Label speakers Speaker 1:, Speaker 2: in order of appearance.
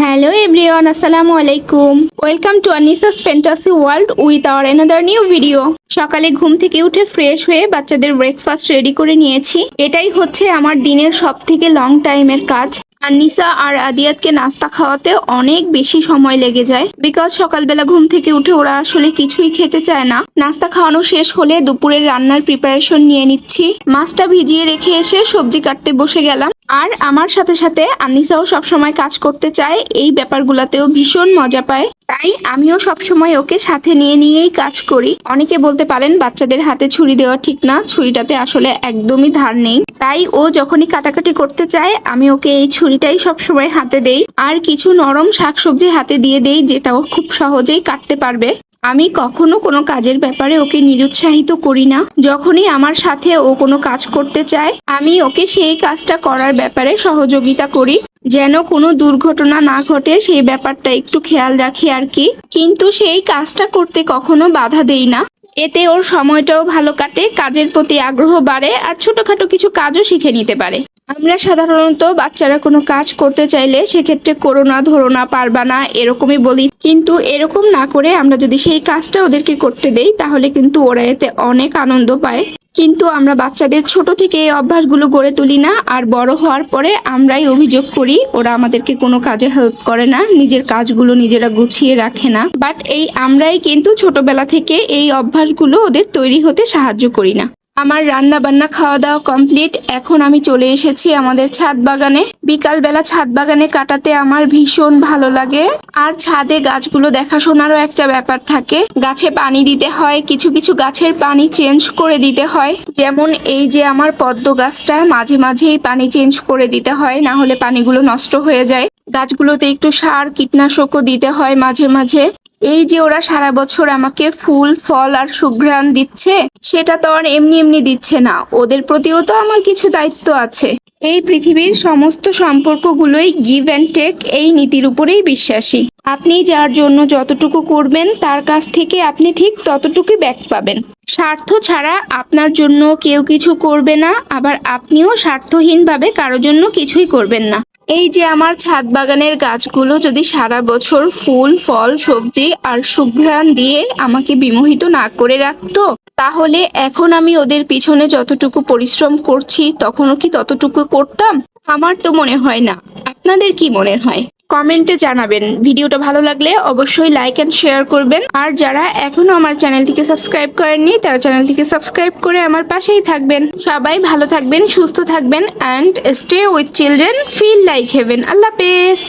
Speaker 1: Hello everyone, Assalamu alaikum. Welcome to Anissa's Fantasy World with our another new video. সকালে ঘুম থেকে উঠে fresh হয়ে বাচ্চাদের ব্রেকফাস্ট রেডি করে নিয়েছি। এটাই হচ্ছে আমার দিনের সব থেকে লং টাইমের কাজ। আনিসা আর আদিয়াতকে নাস্তা খাওয়াতে অনেক বেশি সময় লেগে যায়। বিকজ সকালবেলা ঘুম থেকে উঠে ওরা আসলে কিছুই খেতে চায় না। নাস্তা খাওয়ানো শেষ হলে দুপুরের রান্নার প্রিপারেশন নিয়ে নিচ্ছি। মাছটা ভিজিয়ে রেখে এসে সবজি কাটতে বসে গেলাম। আর আমার সাথে সাথে আনিসাও সবসময় কাজ করতে চায়, এই ব্যাপারগুলোতেও ভীষণ মজা পায়। তাই আমিও সবসময় ওকে সাথে নিয়ে নিয়েই কাজ করি। অনেকে বলতে পারেন বাচ্চাদের হাতে ছুরি দেওয়া ঠিক না, ছুরিটাতে আসলে একদমই ধার নেই। তাই ও যখনই কাটাকাটি করতে চায়, আমি ওকে এই ছুরিটাই সবসময় হাতে দেই। আর কিছু নরম শাকসবজি হাতে দিয়ে দেই, যেটা ও খুব সহজেই কাটতে পারবে। আমি কখনো কোনো কাজের ব্যাপারে ওকে নিরুৎসাহিত করি না। যখনই আমার সাথে ও কোনো কাজ করতে চায়, আমি ওকে সেই কাজটা করার ব্যাপারে সহযোগিতা করি। যেন কোনো দুর্ঘটনা না ঘটে, সেই ব্যাপারটা একটু খেয়াল রাখি আর কি। কিন্তু সেই কাজটা করতে কখনো বাধা দেই না। এতে ওর সময়টাও ভালো কাটে, কাজের প্রতি আগ্রহ বাড়ে আর ছোটোখাটো কিছু কাজও শিখে নিতে পারে। আমরা সাধারণত বাচ্চারা কোনো কাজ করতে চাইলে সেক্ষেত্রে করোনা ধরো না পারবা না, এরকমই বলি। কিন্তু এরকম না করে আমরা যদি সেই কাজটা ওদেরকে করতে দেই, তাহলে কিন্তু ওরা এতে অনেক আনন্দ পায়। কিন্তু আমরা বাচ্চাদের ছোট থেকে এই অভ্যাসগুলো গড়ে তুলি না, আর বড় হওয়ার পরে আমরাই অভিযোগ করি, ওরা আমাদেরকে কোনো কাজে হেল্প করে না, নিজের কাজগুলো নিজেরা গুছিয়ে রাখে না। বাট এই আমরাই কিন্তু ছোটবেলা থেকে এই অভ্যাসগুলো ওদের তৈরি হতে সাহায্য করি না। আমার রান্না বান্না খাওয়া দাওয়া কমপ্লিট। এখন আমি চলে এসেছি আমাদের ছাদ বাগানে। বিকালবেলা ছাদ বাগানে কাটাতে আমার ভীষণ ভালো লাগে। আর ছাদে গাছগুলো দেখাশোনারও একটা ব্যাপার থাকে। গাছে পানি দিতে হয়, কিছু কিছু গাছের পানি চেঞ্জ করে দিতে হয়। যেমন এই যে আমার পদ্ম গাছটা, মাঝে মাঝেই পানি চেঞ্জ করে দিতে হয়, না হলে পানিগুলো নষ্ট হয়ে যায়। গাছগুলোতে একটু সার, কীটনাশকও দিতে হয় মাঝে মাঝে। এই যে ওরা সারা বছর আমাকে ফুল, ফল আর সুঘ্রাণ দিচ্ছে, সেটা তো আর এমনি এমনি দিচ্ছে না। ওদের প্রতিও তো আমার কিছু দায়িত্ব আছে। এই পৃথিবীর সমস্ত সম্পর্কগুলোই গিভ অ্যান্ড টেক এই নীতির উপরেই বিশ্বাসী। আপনি যার জন্য যতটুকু করবেন, তার কাছ থেকে আপনি ঠিক ততটুকুই ব্যাক পাবেন। স্বার্থ ছাড়া আপনার জন্য কেউ কিছু করবে না, আবার আপনিও স্বার্থহীনভাবে কারোর জন্য কিছুই করবেন না। এই যে আমার ছাদ বাগানের গাছগুলো যদি সারা বছর ফুল, ফল, সবজি আর সুঘ্রাণ দিয়ে আমাকে বিমোহিত না করে রাখত, তাহলে এখন আমি ওদের পিছনে যতটুকু পরিশ্রম করছি, তখনও কি ততটুকু করতাম? আমার তো মনে হয় না। আপনাদের কি মনে হয়? কমেন্টে জানাবেন। ভিডিওটা ভালো লাগলে অবশ্যই লাইক অ্যান্ড শেয়ার করবেন। আর যারা এখনও আমার চ্যানেলটিকে সাবস্ক্রাইব করেননি, তারা চ্যানেলটিকে সাবস্ক্রাইব করে আমার পাশেই থাকবেন। সবাই ভালো থাকবেন, সুস্থ থাকবেন and stay with children feel like heaven Allah pace